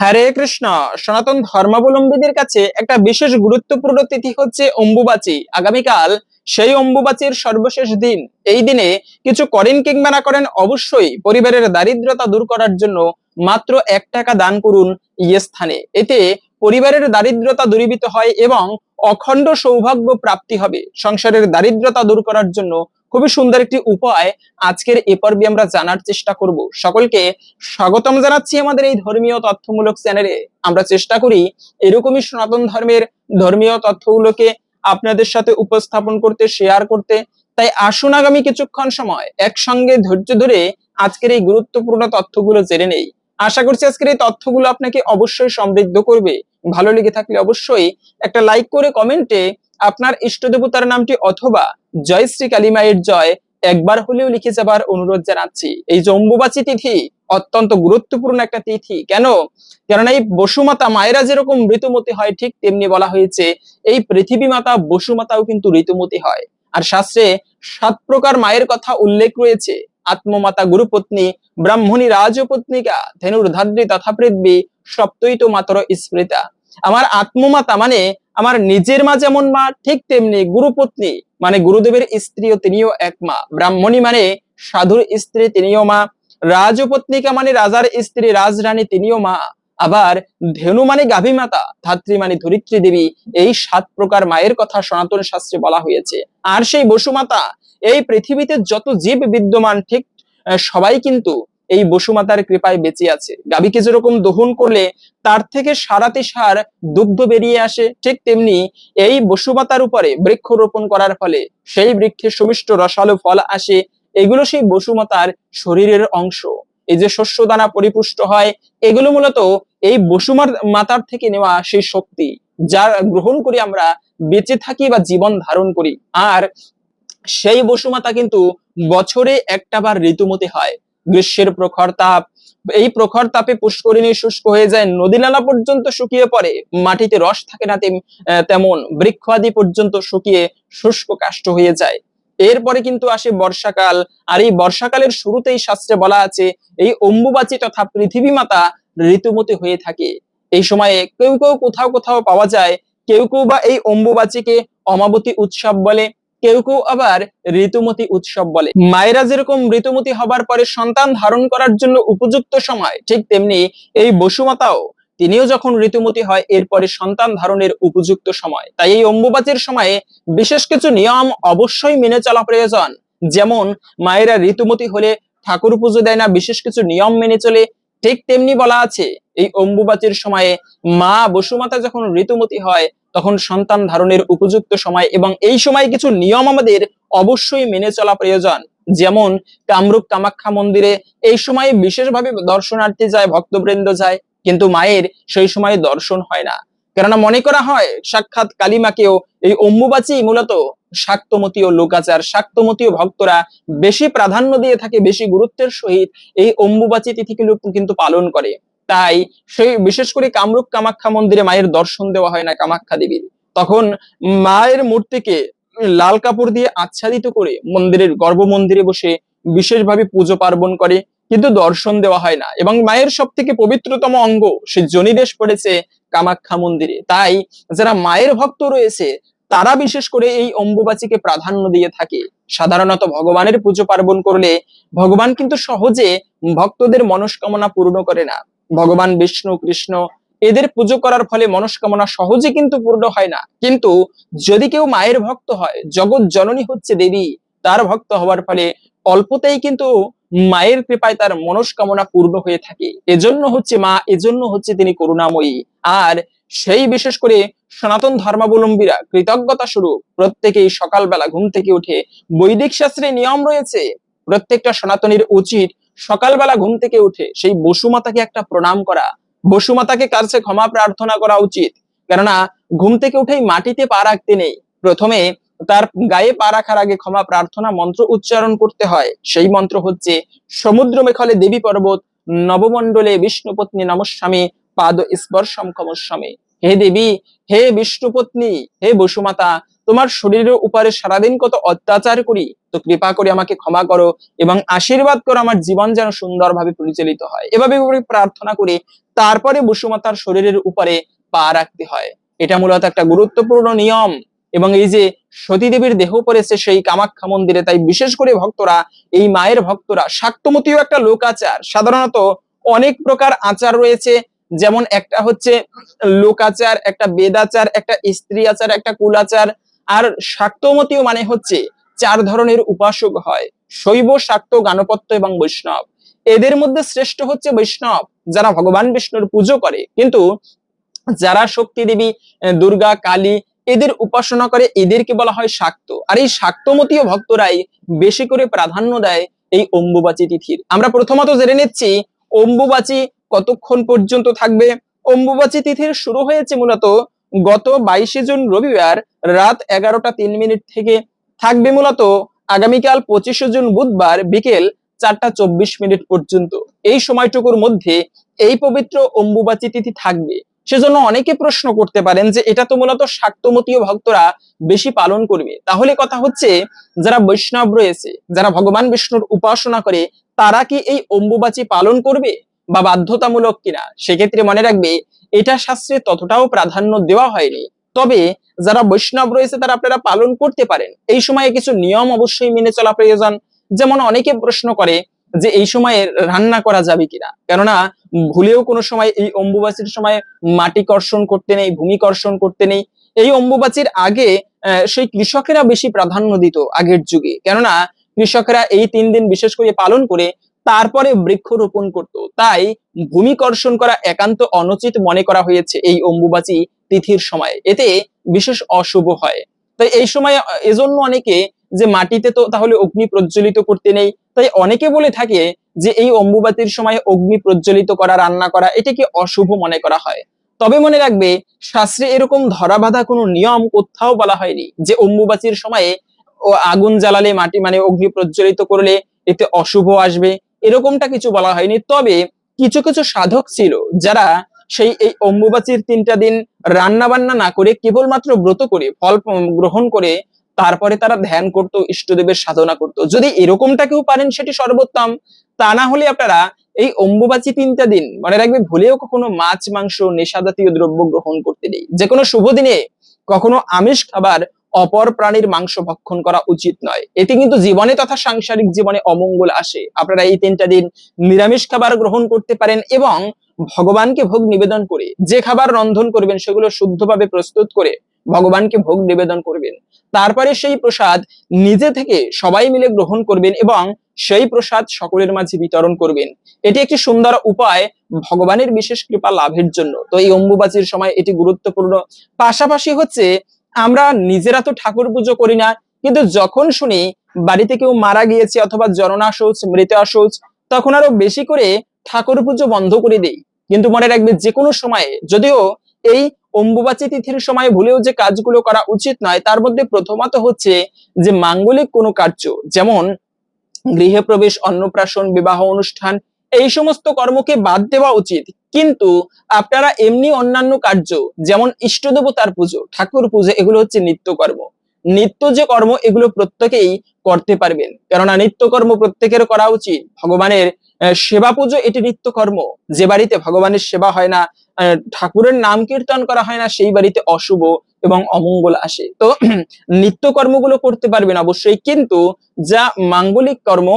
হরে কৃষ্ণ, সনাতন ধর্মাবলম্বীদের কাছে একটা বিশেষ গুরুত্বপূর্ণ তিথি হচ্ছে অম্বুবাচী। আগামীকাল সেই অম্বুবাচীর সর্বশেষ দিন। এই দিনে কিছু করেন কিংবা না করেন অবশ্যই পরিবারের দারিদ্রতা দূর করার জন্য মাত্র এক টাকা দান করুন ইয়ে স্থানে। এতে পরিবারের দারিদ্রতা দূরীভূত হয় এবং অখণ্ড সৌভাগ্য প্রাপ্তি হবে। সংসারের দারিদ্রতা দূর করার জন্য খুবই সুন্দর একটি উপায় আজকের এ পর্বে আমরা জানার চেষ্টা করব। সকলকে স্বাগতম জানাচ্ছি আমাদের এই ধর্মীয় তথ্যমূলক চ্যানেলে। আমরা চেষ্টা করি এরকমই সনাতন ধর্মের ধর্মীয় তথ্যগুলোকে আপনাদের সাথে উপস্থাপন করতে শেয়ার করতে। তাই আসুন আগামী কিছুক্ষণ সময় একসঙ্গে ধৈর্য ধরে আজকের এই গুরুত্বপূর্ণ তথ্যগুলো জেনে নেই। আশা করছি আজকের এই তথ্যগুলো আপনাকে অবশ্যই সমৃদ্ধ করবে। ভালো লেগে থাকলে অবশ্যই একটা লাইক করে কমেন্টে আপনার ইষ্ট দেবতার নামটি অথবা জয় শ্রী কালিমায়ের জয় একবার হলেও লিখে যাবার অনুরোধ জানাচ্ছি। এই যে তিথি অত্যন্ত গুরুত্বপূর্ণ একটা তিথি। কেন? কেননা এই বসুমাতা মায়েরা যেরকম ঋতুমতি হয়, ঠিক তেমনি বলা হয়েছে এই পৃথিবী মাতা বসুমাতাও কিন্তু ঋতুমতি হয়। আর শাস্ত্রে সাত প্রকার মায়ের কথা উল্লেখ রয়েছে। আত্মমাতা গুরুপত্নী, ব্রাহ্মণী রাজপত্নিকা ধেনুর ধাদ্রি তথা পৃথ্বী সপ্তইত মাতর স্মৃতা। আমার আত্মমাতা মানে আমার নিজের মা যেমন মা, ঠিক তেমনি গুরুপত্নী মানে গুরুদেবের স্ত্রীও তিনিও এক মা। ব্রাহ্মণী মানে সাধুর স্ত্রী তিনিও মা। রাজপত্নিকা মানে রাজার স্ত্রী, রাজরানী তিনিও মা। আবার ধেনু মানে গাভী মাতা, ধাত্রী মানে ধরিত্রী দেবী। এই সাত প্রকার মায়ের কথা সনাতন শাস্ত্রে বলা হয়েছে। আর সেই বসুমাতা এই পৃথিবীতে যত জীব বিদ্যমান, ঠিক সবাই কিন্তু এই বসুমাতার কৃপায় বেঁচে আছে। গাভীকে যেরকম দহন করলে, তার থেকে সারাতে সার দুগ্ধ বেরিয়ে আসে, ঠিক তেমনি এই বসুমাতার উপরে বৃক্ষ রোপণ করার ফলে সেই বৃক্ষে সুমিষ্ট রসালো ফল আসে, এগুলো সেই বসুমাতার শরীরের অংশ। এই যে শস্য দানা পরিপুষ্ট হয়, এগুলো মূলত এই বসুমার মাতার থেকে নেওয়া সেই শক্তি, যা গ্রহণ করি আমরা বেঁচে থাকি বা জীবন ধারণ করি। আর সেই বসুমাতা কিন্তু বছরে একটা বার ঋতুমতি হয়। গ্রীষ্মের প্রখর তাপ। এই প্রখর তাপে পুষ্করিণী শুষ্ক হয়ে যায় নদী নালা পর্যন্ত শুকিয়ে পড়ে, মাটিতে রস থাকে না তেম- তেমন বৃক্ষ আদি পর্যন্ত শুকিয়ে শুষ্ক কাষ্ট হয়ে যায়। এরপরে কিন্তু আসে বর্ষাকাল, আর এই বর্ষাকালের শুরুতেই শাস্ত্রে বলা আছে, এই অম্বুবাচী তথা পৃথিবী মাতা ঋতুমতি হয়ে থাকে। এই সময়ে কেউ কেউ কোথাও কোথাও পাওয়া যায়, কেউ কেউ বা এই অম্বুবাচীকে অমাবতী উৎসব বলে কেউ কেউ আবার ঋতুমতি উৎসব বলে। মায়েরা যেরকম ঋতুমতি হবার পরে সন্তান ধারণ করার জন্য উপযুক্ত সময়, ঠিক তেমনি এই বসুমাতাও তিনিও যখন ঋতুমতি হয়, এরপরে সন্তান ধারণের উপযুক্ত সময়। তাই এই অম্বুবাচীর সময়ে বিশেষ কিছু নিয়ম অবশ্যই মেনে চলা প্রয়োজন। যেমন, মায়েরা ঋতুমতি হলে ঠাকুর পুজো দেয় না, বিশেষ কিছু নিয়ম মেনে চলে, ঠিক তেমনি বলা আছে। এই অম্বুবাচীর সময়ে মা বসুমাতা যখন ঋতুমতি হয় তখন সন্তান ধারণের উপযুক্ত সময় এবং এই সময় কিছু নিয়ম আমাদের অবশ্যই মেনে চলা প্রয়োজন। যেমন, কামরূপ কামাখ্যা মন্দিরে এই সময় বিশেষভাবে দর্শনার্থী যায়, ভক্তবৃন্দ যায়, কিন্তু মায়ের সেই সময় দর্শন হয় না। কেননা মনে করা হয়, সাক্ষাৎ কালিমাকেও এই অম্বুবাচী মূলত শাক্তমতীয় লোকাচার, শাক্তমতীয় ভক্তরা বেশি প্রাধান্য দিয়ে থাকে, বেশি গুরুত্বের সহিত এই অম্বুবাচী তিথিগুলো কিন্তু পালন করে। তাই সেই, বিশেষ করে কামরূপ কামাখ্যা মন্দিরে মায়ের দর্শন দেওয়া হয় না কামাখ্যা দেবীর। তখন মায়ের মূর্তিকে লাল কাপড় দিয়ে আচ্ছাদিত করে মন্দিরের গর্ভ মন্দিরে বসে বিশেষভাবে পুজো পার্বণ করে, কিন্তু দর্শন দেওয়া হয় না। এবং মায়ের সব থেকে পবিত্রতম অঙ্গ সে জনিদেশ পড়েছে কামাখ্যা মন্দিরে। তাই যারা মায়ের ভক্ত রয়েছে, তারা বিশেষ করে এই অম্বুবাচীকে প্রাধান্য দিয়ে থাকে। সাধারণত ভগবানের পুজো পার্বণ করলে ভগবান কিন্তু সহজে ভক্তদের মনস্কামনা পূর্ণ করে না। ভগবান বিষ্ণু, কৃষ্ণ, এদের পুজো করার ফলে মনস্কামনা সহজে কিন্তু পূর্ণ হয় না। কিন্তু যদি কেউ মায়ের ভক্ত হয়, জগৎ জননী হচ্ছে দেবী, তার ভক্ত হওয়ার ফলে অল্পতেই কিন্তু মায়ের কৃপায় তার মনস্কামনা পূর্ণ হয়ে থাকে। এজন্য হচ্ছে মা, এজন্য হচ্ছে তিনি করুণাময়ী। আর সেই বিশেষ করে সনাতন ধর্মাবলম্বীরা কৃতজ্ঞতা স্বরূপ প্রত্যেকেই সকালবেলা ঘুম থেকে উঠে বৈদিক শাস্ত্রে নিয়ম রয়েছে, প্রত্যেকটা সনাতনীর উচিত সকালবেলা ঘুম থেকে উঠে সেই বসুমাতাকে একটা প্রণাম করা। বসুমাতাকে কাছে ক্ষমা প্রার্থনা করা উচিত? কেননা, ঘুম থেকে উঠেই মাটিতে পা রাখতে নেই। প্রথমে তার গায়ে পা রাখার আগে ক্ষমা প্রার্থনা মন্ত্র উচ্চারণ করতে হয়। সেই মন্ত্র হচ্ছে, সমুদ্র মেখলে দেবী পর্বত, নবমণ্ডলে বিষ্ণুপত্নী নমস্বামী, পাদ স্পর্শম কমস্বামী। হে দেবী, হে বিষ্ণুপত্নী হে বসুমাতা তোমার শরীরের উপরে সারাদিন কত অত্যাচার করি, তো কৃপা করে আমাকে ক্ষমা করো এবং আশীর্বাদ করো আমার জীবন যেন সুন্দরভাবে পরিচালিত হয়। এভাবে প্রার্থনা করে তারপরে বসুমাতার শরীরের উপরে পা রাখতে হয়। এটা মূলত একটা গুরুত্বপূর্ণ নিয়ম এবং এই যে সতীদেবীর দেহ পড়েছে সেই কামাখ্যা মন্দিরে, তাই বিশেষ করে ভক্তরা, এই মায়ের ভক্তরা শাক্তমতীয় একটা লোক আচার সাধারণত অনেক প্রকার আচার রয়েছে, যেমন একটা হচ্ছে লোকাচার, একটা বেদাচার, একটা স্ত্রী আচার একটা কুলাচার আর শাক্তমতীয় মানে হচ্ছে চার ধরনের উপাসক হয়। শৈব, শাক্ত, গানপত্য এবং বৈষ্ণব। এদের মধ্যে শ্রেষ্ঠ হচ্ছে বৈষ্ণব, যারা ভগবান বিষ্ণুর পুজো করে। কিন্তু যারা শক্তি দেবী দুর্গা, কালী, এদের উপাসনা করে, এদেরকে বলা হয় শাক্ত। আর এই শাক্তমতীয় ভক্তরাই বেশি করে প্রাধান্য দেয় এই অম্বুবাচী তিথির। আমরা প্রথমত জেনে নিচ্ছি, অম্বুবাচী কতক্ষণ পর্যন্ত থাকবে? অম্বুবাচী তিথির শুরু হয়েছে মূলত গত বাইশে জুন রবিবার রাত এগারোটা তিন মিনিট থেকে থাকবে মূলত আগামীকাল পঁচিশে জুন বুধবার বিকেল চারটা চব্বিশ মিনিট পর্যন্ত। এই সময়টুকুর মধ্যে এই পবিত্র অম্বুবাচী তিথি থাকবে। সেজন্য অনেকে প্রশ্ন করতে পারেন যে এটা তো মূলত শাক্তমতীয় ভক্তরা বেশি পালন করবে। তাহলে কথা হচ্ছে, যারা বৈষ্ণব রয়েছে, যারা ভগবান বিষ্ণুর উপাসনা করে, তারা কি এই অম্বুবাচী পালন করবে বা বাধ্যতামূলক কিনা? সেক্ষেত্রে মনে রাখবে এটা শাস্ত্রে ততটাও প্রাধান্য দেওয়া হয়নি। তবে যারা বৈষ্ণব রয়েছে তারা আপনারা পালন করতে পারেন। এই সময়ে কিছু নিয়ম অবশ্যই মেনে চলা প্রয়োজন। যেমন অনেকে প্রশ্ন করে যে এই সময়ে রান্না করা যাবে কিনা। কেননা ভুলেও কোনো সময় এই অম্বুবাচীর সময় মাটি কর্ষণ করতে নেই, ভূমি কর্ষণ করতে নেই। এই অম্বুবাচীর আগে সেই কৃষকেরা বেশি প্রাধান্য দিত আগের যুগে। কেননা কৃষকেরা এই তিন দিন বিশেষ করে পালন করে তারপরে বৃক্ষরোপণ করত। তাই ভূমিকর্ষণ করা একান্ত অনুচিত মনে করা হয়েছে এই অম্বুবাচী তিথির সময়। এতে বিশেষ অশুভ হয়। তাই এই সময় এজন্য অনেকে যে মাটিতে তো তাহলে অগ্নি প্রজ্বলিত করতে নেই, তাই অনেকে বলে থাকে যে এই অম্বুবাতির সময় অগ্নি প্রজ্বলিত করা, রান্না করা, এটাকে অশুভ মনে করা হয়। তবে মনে রাখবে, শাস্ত্রে এরকম ধরা বাঁধা কোনো নিয়ম কোথাও বলা হয়নি যে অম্বুবাচীর সময়ে আগুন জ্বালালে মাটি মানে অগ্নি প্রজ্বলিত করলে এতে অশুভ আসবে। এরকমটা কিছু বলা হয়নি। তবে কিছু কিছু সাধক ছিল যারা সেই এই অম্বুবাচীর তিনটা দিন রান্না বান্না না করে কেবলমাত্র ব্রত করে, ফল গ্রহণ করে, তারপরে তারা ধ্যান করত, ইষ্টদেবের সাধনা করত। যদি এরকমটা কেউ পারেন সেটি সর্বোত্তম। তা না হলে আপনারা এই অম্বুবাচী তিনটা দিন মনে রাখবে, ভুলেও কখনো মাছ, মাংস নেশা জাতীয় দ্রব্য গ্রহণ করতে নেই। যে কোনো শুভ দিনে কখনো আমিষ খাবার অপর প্রাণীর মাংস ভক্ষণ করা উচিত নয়। এতে কিন্তু জীবনে তথা সাংসারিক জীবনে অমঙ্গল আসে। আপনারা এই তিনটা দিন নিরামিষ খাবার গ্রহণ করতে পারেন এবং ভগবানকে ভোগ নিবেদন করে যে খাবার রন্ধন করবেন সেগুলো শুদ্ধভাবে প্রস্তুত করে ভগবানকে ভোগ নিবেদন করবেন। তারপরে সেই প্রসাদ নিজে থেকে সবাই মিলে গ্রহণ করবেন এবং সেই প্রসাদ সকলের মাঝে বিতরণ করবেন। এটি একটি সুন্দর উপায়, ভগবানের বিশেষ কৃপা লাভের জন্য। তো এই অম্বুবাচীর সময় এটি গুরুত্বপূর্ণ। পাশাপাশি হচ্ছে আমরা নিজেরা তো ঠাকুর পুজো করি না, কিন্তু যখন শুনি বাড়িতে কেউ মারা গিয়েছে অথবা জননা শৌচ মৃত শৌচ তখন আরও বেশি করে ঠাকুর পুজো বন্ধ করে দেই। কিন্তু মনে রাখবে যে কোনো সময়ে, যদিও এই অম্বুবাচী তিথির সময় ভুলেও যে কাজগুলো করা উচিত নয়, তার মধ্যে প্রথমত হচ্ছে যে মাঙ্গলিক কোনো কার্য, যেমন গৃহে প্রবেশ, অন্নপ্রাশন, বিবাহ অনুষ্ঠান এই সমস্ত কর্মকে বাদ দেওয়া উচিত। কিন্তু আপনারা এমনি অন্যান্য কার্য, যেমন ইষ্ট দেবতার পুজো, ঠাকুর পুজো, এগুলো হচ্ছে নিত্যকর্ম। নিত্য যে কর্ম, এগুলো প্রত্যেকেই করতে পারবেন। কেননা নিত্যকর্ম প্রত্যেকের করা উচিত। ভগবানের সেবা পুজো এটি নিত্য কর্ম যে বাড়িতে ভগবানের সেবা হয় না ঠাকুরের নাম কীর্তন করা হয় না, সেই বাড়িতে অশুভ এবং অমঙ্গল আসে। তো নিত্য কর্মগুলো করতে পারবেন অবশ্যই, কিন্তু যা মাঙ্গলিক কর্ম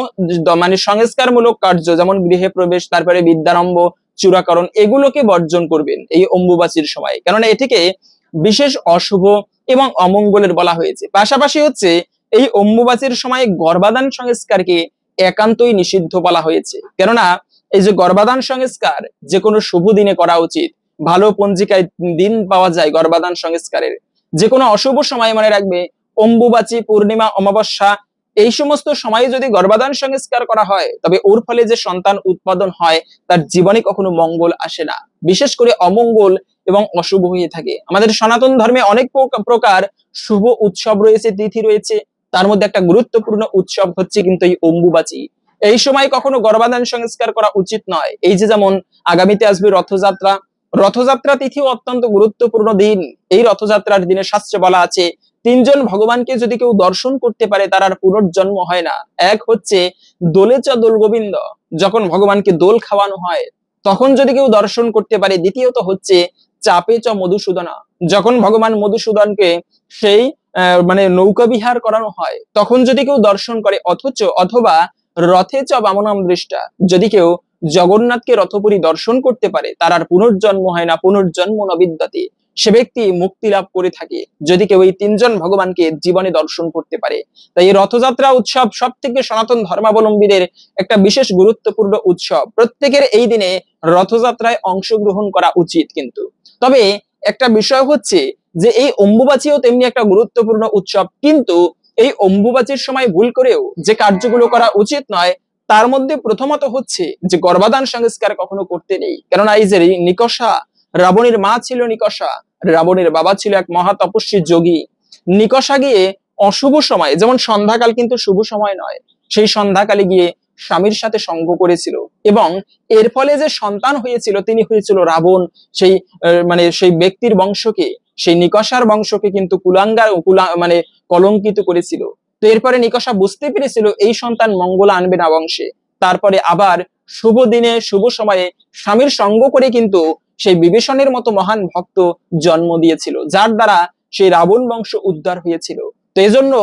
মানে সংস্কারমূলক কার্য, যেমন গৃহে প্রবেশ, তারপরে বিদ্যারম্ভ, চূড়াকরণ, এগুলোকে বর্জন করবেন এই অম্বুবাচীর সময়। কেননা এটিকে বিশেষ অশুভ এবং অমঙ্গলের বলা হয়েছে। পাশাপাশি হচ্ছে এই অম্বুবাচীর সময় গর্ভাধান সংস্কারকে একান্তই নিষিদ্ধ বলা হয়েছে। কেননা, এই যে গর্ভাধান সংস্কার যে কোনো শুভ দিনে করা উচিত। ভালো পঞ্জিকায় দিন পাওয়া যায় গর্ভাধান সংস্কারের। যে কোনো অশুভ সময় মনে রাখবে, অম্বুবাচী, পূর্ণিমা, অমাবস্যা, এই সমস্ত সময়ে যদি গর্ভাধান সংস্কার করা হয়, তবে ওর ফলে যে সন্তান উৎপাদন হয়, তার জীবনে কখনো মঙ্গল আসে না। বিশেষ করে অমঙ্গল এবং অশুভ হয়ে থাকে। আমাদের সনাতন ধর্মে অনেক প্রক- প্রকার শুভ উৎসব রয়েছে, তিথি রয়েছে। তার মধ্যে একটা গুরুত্বপূর্ণ উৎসব হচ্ছে কিন্তু এই অম্বুবাচী। এই সময় কখনো গর্ভাধান সংস্কার করা উচিত নয়। এই যে যেমন আগামীতে আসবে রথযাত্রা রথযাত্রা তিথিও অত্যন্ত গুরুত্বপূর্ণ দিন। এই রথযাত্রার দিনে শাস্ত্রে বলা আছে, তিনজন ভগবানকে যদি কেউ দর্শন করতে পারে, তার আর পুনর্জন্ম হয় না। এক হচ্ছে দোলে চ দোল গোবিন্দ। যখন ভগবানকে দোল খাওয়ানো হয়, তখন যদি কেউ দর্শন করতে পারে, দ্বিতীয়ত হচ্ছে চাপে চ মধুসূদনা। যখন ভগবান মধুসূদনকে সেই মানে নৌকা বিহার করানো হয়, তখন যদি কেউ দর্শন করে, অথচ অথবা রথে চ বামনাম দৃষ্টা, যদি কেউ জগন্নাথকে রথপুরী দর্শন করতে পারে, তার আর পুনর্জন্ম হয় না, পুনর্জন্ম নবিদ্যাতে সে ব্যক্তি মুক্তি লাভ করে থাকে, যদি কেউ এই তিনজন ভগবানকে জীবনে দর্শন করতে পারে। তাই এই রথযাত্রা উৎসব সব থেকে সনাতন ধর্মাবলম্বীদের একটা বিশেষ গুরুত্বপূর্ণ উৎসব। প্রত্যেকের এই দিনে রথযাত্রায় অংশগ্রহণ করা উচিত কিন্তু। তবে একটা বিষয় হচ্ছে যে এই অম্বুবাচীও তেমনি একটা গুরুত্বপূর্ণ উৎসব। কিন্তু এই অম্বুবাচীর সময় ভুল করেও যে কার্যগুলো করা উচিত নয়, তার মধ্যে প্রথমত হচ্ছে যে গর্ভাধান সংস্কার কখনো করতে নেই। কেননা এই যে নিকষা, রাবণের মা ছিল নিকষা, রাবণের বাবা ছিল এক মহা তপস্বী যোগী। নিকষা গিয়ে অশুভ সময়, যেমন সন্ধ্যাকাল কিন্তু শুভ সময় নয়, সেই সন্ধ্যাকালে গিয়ে স্বামীর সাথে সঙ্গ করেছিল এবং এর ফলে যে সন্তান হয়েছিল, তিনি হয়েছিল রাবণ, সেই মানে সেই ব্যক্তির বংশকে। সেই নিকষার বংশকে কিন্তু কুলাঙ্গার মানে কলঙ্কিত করেছিল। তো এরপরে নিকষা বুঝতে পেরেছিল এই সন্তান মঙ্গল আনবে না বংশে। তারপরে আবার শুভ দিনে, শুভ সময়ে স্বামীর সঙ্গ করে কিন্তু সেই বিভীষণের মতো মহান ভক্ত জন্ম দিয়েছিল, যার দ্বারা সেই রাবণ বংশ উদ্ধার হয়েছিল। তো এজন্য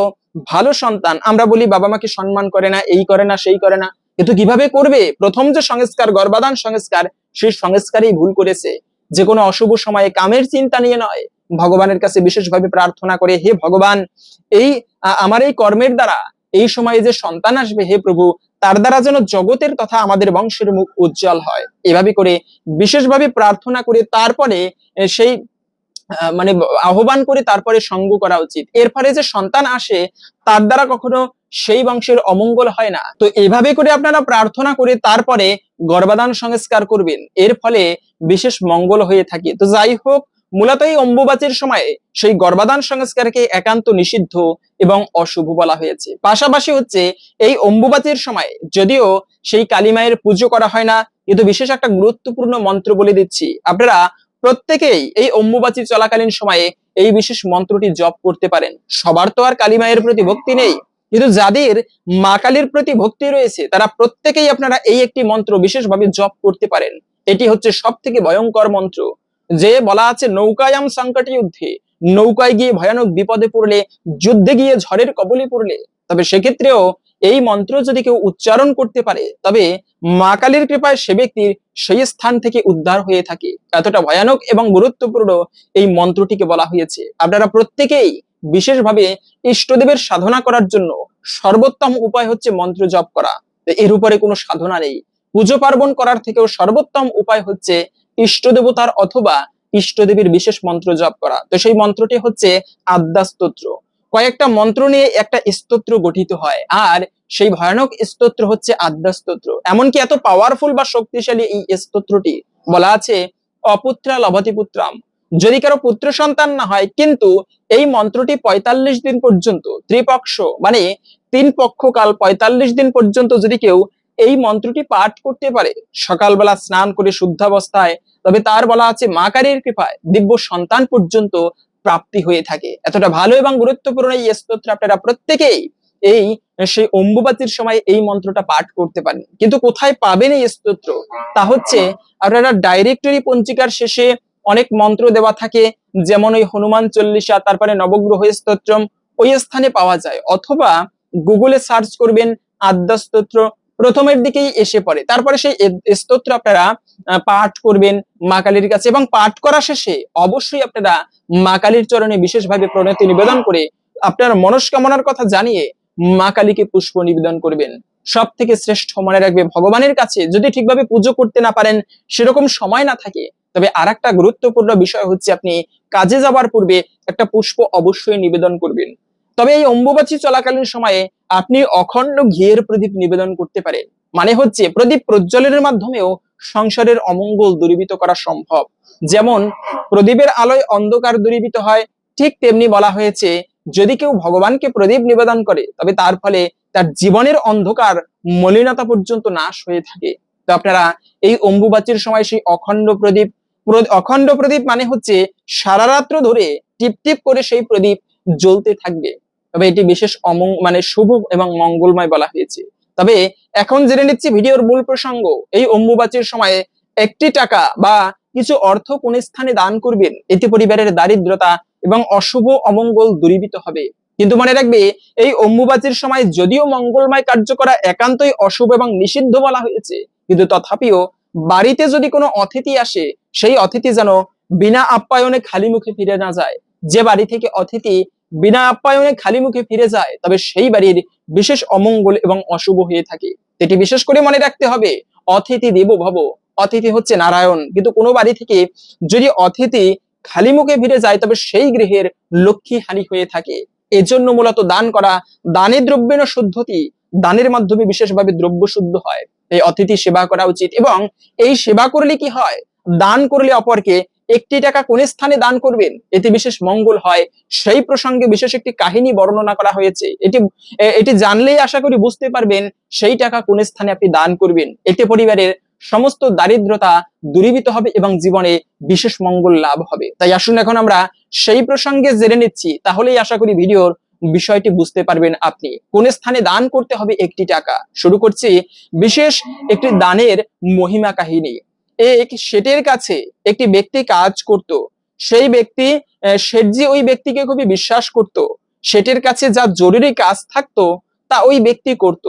ভালো সন্তান, আমরা বলি বাবা মাকে সম্মান করে না, এই করে না, সেই করে না কিন্তু কীভাবে করবে? প্রথম যে সংস্কার গর্বাদান সংস্কার, সেই সংস্কারেই ভুল করেছে। যে কোনো অশুভ সময়ে কামের চিন্তা নিয়ে নয়। ভগবানের কাছে বিশেষভাবে প্রার্থনা করে, হে ভগবান, এই আমার এই কর্মের দ্বারা, এই সময়ে যে সন্তান আসবে, হে প্রভু, তার দ্বারা যেন জগতের তথা আমাদের বংশের মুখ উজ্জ্বল হয়। এভাবে করে বিশেষভাবে প্রার্থনা করে তারপরে সেই মানে আহ্বান করে তারপরে সঙ্গ করা উচিত। এর ফলে যে সন্তান আসে, তার দ্বারা কখনো সেই বংশের অমঙ্গল হয় না। তো এভাবে করে আপনারা প্রার্থনা করে তারপরে গর্ভাধান সংস্কার করবেন। এর ফলে বিশেষ মঙ্গল হয়ে থাকে। তো যাই হোক মূলত এই অম্বুবাচীর সময়ে সেই গর্ভাধান সংস্কারকে একান্ত নিষিদ্ধ এবং অশুভ বলা হয়েছে। পাশাপাশি হচ্ছে এই অম্বুবাচীর সময় যদিও সেই কালীমায়ের পুজো করা হয় না, কিন্তু বিশেষ একটা গুরুত্বপূর্ণ মন্ত্র বলে দিচ্ছি। আপনারা প্রত্যেকেই এই অম্বুবাচী চলাকালীন সময়ে এই বিশেষ মন্ত্রটি জপ করতে পারেন। সবার তো আর কালীমায়ের প্রতি ভক্তি নেই, কিন্তু যাদের মা কালীর প্রতি ভক্তি রয়েছে, তারা প্রত্যেকেই আপনারা এই একটি মন্ত্র বিশেষভাবে জপ করতে পারেন। এটি হচ্ছে সব থেকে ভয়ঙ্কর মন্ত্র। যে বলা আছে, নৌকায়াম সংকট যুদ্ধে। নৌকায় গিয়ে ভয়ানক বিপদে পড়লে, যুদ্ধে গিয়ে ঝড়ের কবলে পড়লে। তবে সেক্ষেত্রেও এই মন্ত্র যদি কেউ উচ্চারণ করতে পারে, তবে মা কালীর কৃপায় সে ব্যক্তির সেই স্থান থেকে উদ্ধার হয়ে থাকে। এতটা ভয়ানক এবং গুরুত্বপূর্ণ এই মন্ত্রটিকে বলা হয়েছে। আপনারা প্রত্যেকেই বিশেষভাবে ইষ্টদেবের সাধনা করার জন্য সর্বোত্তম উপায় হচ্ছে মন্ত্র জপ করা। এর উপরে কোনো সাধনা নেই। পুজো পার্বণ করার থেকেও সর্বোত্তম উপায় হচ্ছে ইষ্ট দেবতার অথবা ইষ্টদেবীর বিশেষ মন্ত্র জপ করা। তো সেই মন্ত্রটি হচ্ছে আদ্যা স্তোত্র। কয়েকটা মন্ত্র নিয়ে একটা স্তোত্র গঠিত হয়, আর সেই ভয়ানক স্তোত্র হচ্ছে আদ্যা স্তোত্র। এমনকি এত পাওয়ারফুল বা শক্তিশালী এই স্তোত্রটি বলা আছে, অপুত্রা লভতি পুত্রাম। যদি কারও পুত্র সন্তান না হয়, কিন্তু এই মন্ত্রটি পঁয়তাল্লিশ দিন পর্যন্ত, ত্রিপক্ষ মানে তিন পক্ষকাল পঁয়তাল্লিশ দিন পর্যন্ত যদি কেউ এই মন্ত্রটি পাঠ করতে পারে। সকালবেলা স্নান করে শুদ্ধাবস্থায়, তবে তার বলা আছে, মা কালীর কৃপায় দিব্য সন্তান পর্যন্ত প্রাপ্তি হয়ে থাকে। এতটা ভালো এবং গুরুত্বপূর্ণ এই স্তোত্র আপনারা প্রত্যেকেই এই সেই অম্বুবাতির সময় এই মন্ত্রটা পাঠ করতে পারেন। কিন্তু কোথায় পাবেন এই স্তোত্র? তা হচ্ছে, আপনারা ডাইরেক্টরি পঞ্জিকার শেষে অনেক মন্ত্র দেওয়া থাকে, যেমন ওই হনুমান চল্লিশা, তারপরে নবগ্রহ স্তোত্রম, ওই স্থানে পাওয়া যায়। অথবা গুগলে সার্চ করবেন আদ্যা স্তোত্র প্রথমের দিকেই এসে পড়ে। তারপরে সেই স্তোত্র আপনারা পাঠ করবেন মা কালীর কাছে এবং পাঠ করা শেষে অবশ্যই আপনারা মা কালীর চরণে বিশেষভাবে প্রণতি নিবেদন করে আপনার মনস্কামনার কথা জানিয়ে মা কালীকে পুষ্প নিবেদন করবেন। সব থেকে শ্রেষ্ঠ মনে রাখবে ভগবানের কাছে। যদি ঠিকভাবে পুজো করতে না পারেন, সেরকম সময় না থাকে। তবে আর গুরুত্বপূর্ণ বিষয় হচ্ছে আপনি কাজে যাবার পূর্বে একটা পুষ্প অবশ্যই নিবেদন করবেন। তবে এই অম্বুবাচী চলাকালীন সময়ে আপনি অখণ্ড ঘিয়ের প্রদীপ নিবেদন করতে পারেন। মানে হচ্ছে প্রদীপ প্রজ্বলনের মাধ্যমেও সংসারের অমঙ্গল দূরীভূত করা সম্ভব। যেমন প্রদীপের আলোয় অন্ধকার দূরীভূত হয়, ঠিক তেমনি বলা হয়েছে, যদি কেউ ভগবানকে প্রদীপ নিবেদন করে, তবে তার ফলে তার জীবনের অন্ধকার মলিনতা পর্যন্ত নাশ হয়ে থাকে। তো আপনারা এই অম্বুবাচীর সময় সেই অখণ্ড প্রদীপ অখণ্ড প্রদীপ মানে হচ্ছে সারা রাত্র ধরে টিপ টিপ করে সেই প্রদীপ জ্বলতে থাকবে। তবে এটি বিশেষ অমং মানে শুভ এবং মঙ্গলময় বলা হয়েছে। তবে এখন জেনে নিচ্ছি ভিডিওর মূল প্রসঙ্গ। এই অম্বুবাচীর সময়ে একটি টাকা বা কিছু অর্থ কোন স্থানে দান করবেন? এতে পরিবারের দারিদ্রতা এবং অশুভ অমঙ্গল দূরীভূত হবে। কিন্তু মনে রাখবে, এই অম্বুবাচীর সময় যদিও মঙ্গলময় কার্য করা একান্তই অশুভ এবং নিষিদ্ধ বলা হয়েছে, কিন্তু তথাপিও বাড়িতে যদি কোনো অতিথি আসে, সেই অতিথি যেন বিনা আপ্যায়নে খালি মুখে ফিরে না যায়। যে বাড়ি থেকে অতিথি বিনা আপ্যায়নে খালি মুখে ফিরে যায়, তবে সেই বাড়ির বিশেষ অমঙ্গল এবং অশুভ হয়ে থাকে। এটি বিশেষ করে মনে রাখতে হবে, অতিথি দেব ভব, অতিথি হচ্ছে নারায়ণ। কিন্তু কোনো বাড়ি থেকে যদি অতিথি খালি মুখে ফিরে যায়, তবে সেই গৃহের লক্ষ্মী হানি হয়ে থাকে। এজন্য মূলত দান করা দানে দ্রব্যের শুদ্ধতি, দানের মাধ্যমে বিশেষভাবে দ্রব্য শুদ্ধ হয়। এই অতিথি সেবা করা উচিত এবং এই সেবা করলে কি হয়? দান করলে অপরকে একটি টাকা কোন স্থানে দান করবেন? এতে বিশেষ মঙ্গল হয়। সেই প্রসঙ্গে বিশেষ একটি কাহিনী বর্ণনা করা হয়েছে। এটি এটি জানলেই আশা করি বুঝতে পারবেন সেই টাকা কোন স্থানে আপনি দান করবেন। এতে পরিবারের সমস্ত দারিদ্রতা দূরীভূত হবে এবং জীবনে বিশেষ মঙ্গল লাভ হবে। তাই আসুন এখন আমরা সেই প্রসঙ্গে জেনে নিচ্ছি। তাহলেই আশা করি ভিডিওর বিষয়টি বুঝতে পারবেন আপনি। কোন স্থানে দান করতে হবে একটি টাকা? শুরু করছি বিশেষ একটি দানের মহিমা কাহিনী। এক কাছে একটি ব্যক্তি কাজ করত। সেই ব্যক্তি শেঠজি ওই ব্যক্তিকে খুবই বিশ্বাস করত। শেঠের কাছে যা জরুরি কাজ থাকতো, তা ওই ব্যক্তি করত।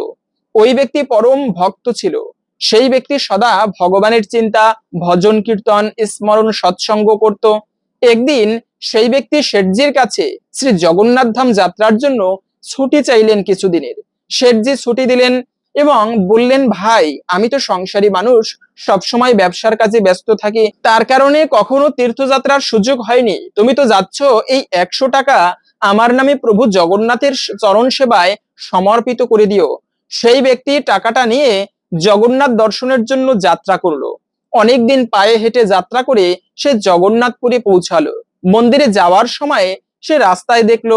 ওই ব্যক্তি পরম ভক্ত ছিল। সেই ব্যক্তি সদা ভগবানের চিন্তা, ভজন কীর্তন, স্মরণ, সৎসঙ্গ করত। একদিন সেই ব্যক্তি শেঠজির কাছে শ্রী জগন্নাথ ধাম যাত্রার জন্য ছুটি চাইলেন কিছুদিনের। শেঠজি ছুটি দিলেন এবং বললেন, ভাই, আমি তো সংসারী মানুষ, সবসময় ব্যবসার কাজে ব্যস্ত থাকি। তার কারণে কখনো তীর্থযাত্রার সুযোগ হয়নি। তুমি তো যাচ্ছ এই একশো টাকা আমার নামে প্রভু জগন্নাথের চরণ সেবায় সমর্পিত করে দিও। সেই ব্যক্তি টাকাটা নিয়ে জগন্নাথ দর্শনের জন্য যাত্রা করল। অনেকদিন পায়ে হেঁটে যাত্রা করে সে জগন্নাথপুরে পৌঁছালো। মন্দিরে যাওয়ার সময় সে রাস্তায় দেখল,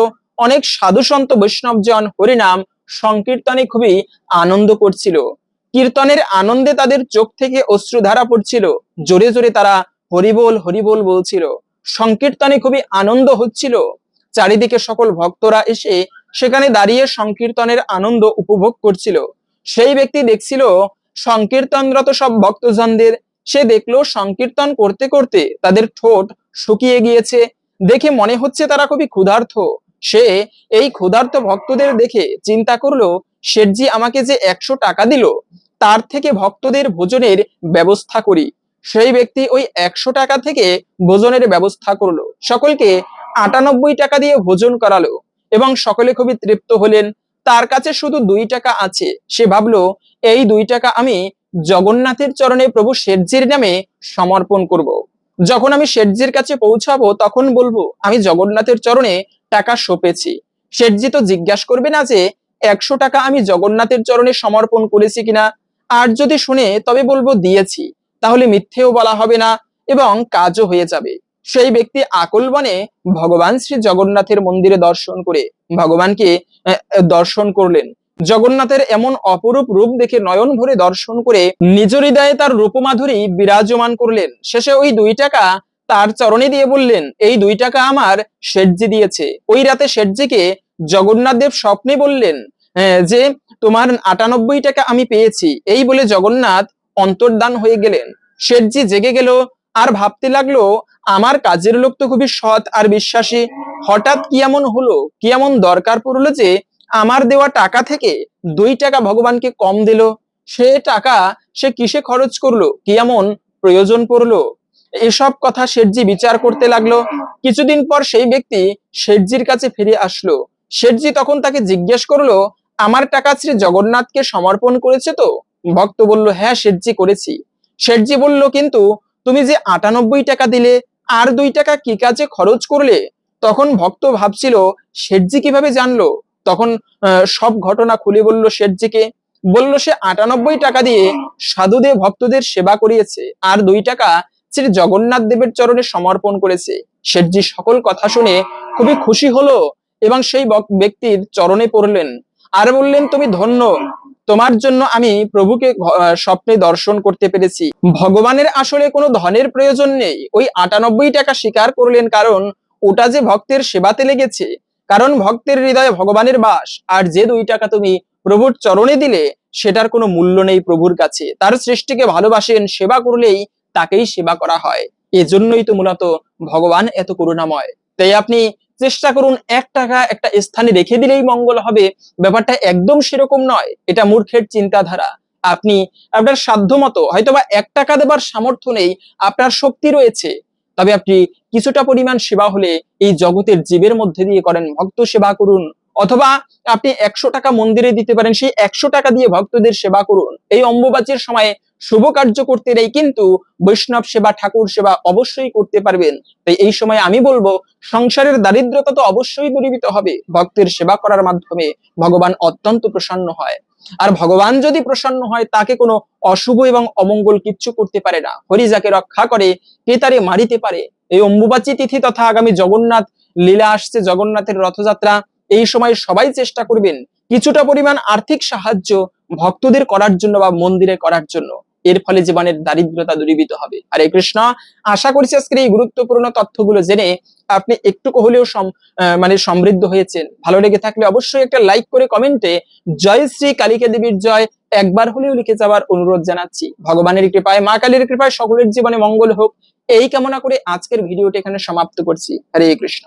অনেক সাধু সন্ত বৈষ্ণবজন হরিনাম সংকীর্তনে খুবই আনন্দ করছিল। কীর্তনের আনন্দে তাদের চোখ থেকে অশ্রুধারা পড়ছিল। জোরে জোরে তারা হরিবোল হরিবোল বলছিল। সংকীর্তনে খুবই আনন্দ হচ্ছিল। চারিদিকে সকল ভক্তরা এসে সেখানে দাঁড়িয়ে সংকীর্তনের আনন্দ উপভোগ করছিল। সেই ব্যক্তি দেখছিল, সংকীর্তনরত সব ভক্তজনদের। সে দেখল, সংকীর্তন করতে করতে তাদের ঠোঁট শুকিয়ে গিয়েছে। দেখে মনে হচ্ছে তারা খুবই ক্ষুধার্ত। সে এই ক্ষুধার্ত ভক্তদের দেখে চিন্তা করল, শেঠজি আমাকে যে একশো টাকা দিল, তার থেকে ভক্তদের ভোজনের ব্যবস্থা করি। সেই ব্যক্তি ওই একশো টাকা থেকে ভোজনের ব্যবস্থা করল। সকলকে আটানব্বই টাকা দিয়ে ভোজন করালো এবং সকলে খুবই তৃপ্ত হলেন। তার কাছে শুধু দুই টাকা আছে। সে ভাবলো, এই দুই টাকা আমি জগন্নাথের চরণে প্রভু শেঠজির নামে সমর্পণ করব। যখন আমি শেঠজির কাছে পৌঁছাবো, তখন বলব, আমি জগন্নাথের চরণে টাকা সঁপেছি। শেঠজি তো জিজ্ঞাসা করবে না যে, একশো টাকা আমি জগন্নাথের চরণে সমর্পণ করেছি কিনা? আর যদি শুনে, তবে বলব দিয়েছি। তাহলে মিথ্যেও বলা হবে না এবং কাজও হয়ে যাবে। সেই ব্যক্তি আকল বনে ভগবান শ্রী জগন্নাথের মন্দিরে দর্শন করে, ভগবানকে দর্শন করলেন। জগন্নাথের এমন অপরূপ রূপ দেখে নয়ন ভরে দর্শন করে, নিজ হৃদয়ে তার রূপমাধুরী বিরাজমান করলেন। শেষে ওই দুই টাকা তার চরণে দিয়ে বললেন এই দুই টাকা আমার শেঠজি দিয়েছে। ওই রাতে শেঠজিকে জগন্নাথ দেব স্বপ্নে বললেন আহ, যে তোমার আটানব্বই টাকা আমি পেয়েছি। এই বলে জগন্নাথ অন্তর্দান হয়ে গেলেন। শেঠজি জেগে গেল আর ভাবতে লাগল আমার কাজের লোক তো খুবই সৎ আর বিশ্বাসী। হঠাৎ কি এমন হলো? কি এমন দরকার পড়ল যে আমার দেওয়া টাকা থেকে দুই টাকা ভগবানকে কম দিল? সে টাকা সে কিসে খরচ করল? কি এমন প্রয়োজন পড়ল? এসব কথা শেঠজি বিচার করতে লাগল। কিছুদিন পর সেই ব্যক্তি শেঠজির কাছে ফিরে আসলো। শেঠজি তখন তাকে জিজ্ঞেস করল, আমার টাকা শ্রী জগন্নাথকে সমর্পণ করেছে তো? ভক্ত বলল হ্যাঁ শেঠজি, করেছি। শেঠজি বলল, কিন্তু তুমি যে আটানব্বই টাকা দিলে, আর দুই টাকা কি কাজে খরচ করলে? তখন ভক্ত ভাবছিল, শেঠজি কীভাবে জানলো? তখন সব ঘটনা খুলে বলল শেঠজিকে। বলল, সে আটানব্বই টাকা দিয়ে সাধুদেব ভক্তদের সেবা করিয়েছে, আর দুই টাকা শ্রী জগন্নাথ দেবের চরণে সমর্পণ করেছে। শেঠজি সকল কথা শুনে খুবই খুশি হলো এবং সেই ব্যক্তির চরণে পড়লেন। আর বললেন, তুমি ধন্য। তোমার জন্য আমি প্রভুকে স্বপ্নে দর্শন করতে পেরেছি। ভগবানের আসলে কোনো ধনের প্রয়োজন নেই। ওই আটানব্বই টাকা স্বীকার করলেন কারণ ওটা যে ভক্তের সেবাতে লেগেছে। কারণ ভক্তের হৃদয়ে ভগবানের বাস। আর যে দুই টাকা তুমি প্রভুর চরণে দিলে, সেটার কোনো মূল্য নেই প্রভুর কাছে। তার সৃষ্টিকে ভালোবাসেন, সেবা করলেই তাকেই সেবা করা হয়। এজন্যই তো মূলত ভগবান এত করুণাময়। তাই আপনি চেষ্টা করুন এক টাকা একটা স্থানে রেখে দিলেই মঙ্গল হবে। ব্যাপারটা একদম সেরকম নয়। এটা মূর্খের চিন্তাধারা। আপনি আপনার সাধ্য মতো হয়তোবা এক টাকা দেবার সামর্থ্য নেই, আপনার শক্তি রয়েছে। তবে আপনি কিছুটা পরিমাণ সেবা হলে এই জগতের জীবের মধ্যে দিয়ে করেন ভক্ত সেবা করুন। অথবা আপনি একশো টাকা মন্দিরে দিতে পারেন, সেই একশো টাকা দিয়ে ভক্তদের সেবা করুন। এই অম্বুবাচীর সময় শুভ কার্য করতে নেই, কিন্তু বৈষ্ণব সেবা, ঠাকুর সেবা অবশ্যই করতে পারবেন। তাই এই সময় আমি বলব, সংসারের দারিদ্রতা তো অবশ্যই দূরীভূত হবে। ভক্তের সেবা করার মাধ্যমে ভগবান অত্যন্ত প্রসন্ন হয়। আর ভগবান যদি প্রসন্ন হয়, তাকে কোনো অশুভ এবং অমঙ্গল কিচ্ছু করতে পারে না। হরি যাকে রক্ষা করে, কে তারে মারিতে পারে? এই অম্বুবাচী তিথি তথা আগামী জগন্নাথ লীলা আসছে, জগন্নাথের রথযাত্রা, এই সময় সবাই চেষ্টা করবেন কিছুটা পরিমাণ আর্থিক সাহায্য ভক্তদের করার জন্য বা মন্দিরে করার জন্য। এর ফলে জীবনের দারিদ্রতা দূরীভূত হবে। আরে কৃষ্ণ, আশা করছি আজকের এই গুরুত্বপূর্ণ তথ্যগুলো জেনে আপনি একটুকু হলেও মানে সমৃদ্ধ হয়েছেন। ভালো লেগে থাকলে অবশ্যই একটা লাইক করে কমেন্টে জয় শ্রী কালিকা দেবীর জয় একবার হলেও লিখে যাওয়ার অনুরোধ জানাচ্ছি। ভগবানের কৃপায়, মা কালীর কৃপায় সকলের জীবনে মঙ্গল হোক। এই কামনা করে আজকের ভিডিওটি এখানে সমাপ্ত করছি। হরে কৃষ্ণ।